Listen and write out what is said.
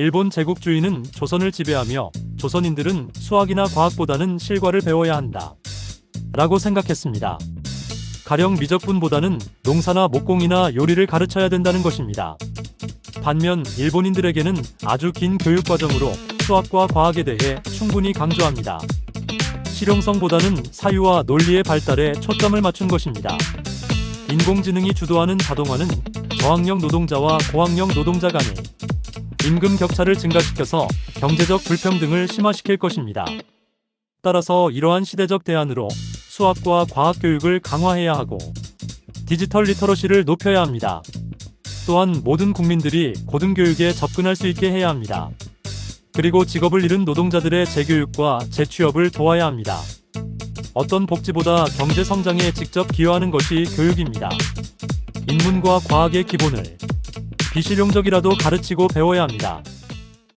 일본 제국주의는 조선을 지배하며 조선인들은 수학이나 과학보다는 실과를 배워야 한다. 라고 생각했습니다. 가령 미적분보다는 농사나 목공이나 요리를 가르쳐야 된다는 것입니다. 반면 일본인들에게는 아주 긴 교육 과정으로 수학과 과학에 대해 충분히 강조합니다. 실용성보다는 사유와 논리의 발달에 초점을 맞춘 것입니다. 인공지능이 주도하는 자동화는 저학력 노동자와 고학력 노동자 간의 임금 격차를 증가시켜서 경제적 불평등을 심화시킬 것입니다. 따라서 이러한 시대적 대안으로 수학과 과학 교육을 강화해야 하고 디지털 리터러시를 높여야 합니다. 또한 모든 국민들이 고등교육에 접근할 수 있게 해야 합니다. 그리고 직업을 잃은 노동자들의 재교육과 재취업을 도와야 합니다. 어떤 복지보다 경제 성장에 직접 기여하는 것이 교육입니다. 인문과 과학의 기본을 비실용적이라도 가르치고 배워야 합니다.